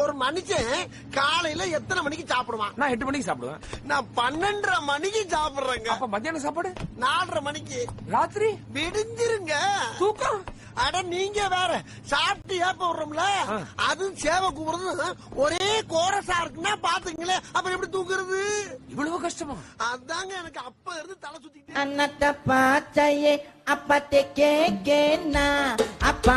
ஒரு மனுஷன் காலையில எத்தனை மணிக்கு சாப்பிடுவான்? நான் எட்டு மணிக்கு சாப்பிடுவேன். நான் பன்னெண்டரை மணிக்கு சாப்பிடுறேங்க. அப்ப மத்தியானம் சாப்பாடு? நாலரை மணிக்கு. ராத்திரி? விடிஞ்சிருங்க. தூக்கம்? அட நீங்க வேற சாப்பிட்டு ஏப்ப விடுறோம்ல? அது சேவை கூப்பிடுறது ஒரே கோரசா இருக்குன்னா பாத்துங்களேன் அப்புறம் எப்படி தூக்குறது இவ்வளவு கஷ்டமா? அதாங்க எனக்கு அப்ப இருந்து தலை சுத்திக்கிட்டு Anak dapat saya apa teke na apa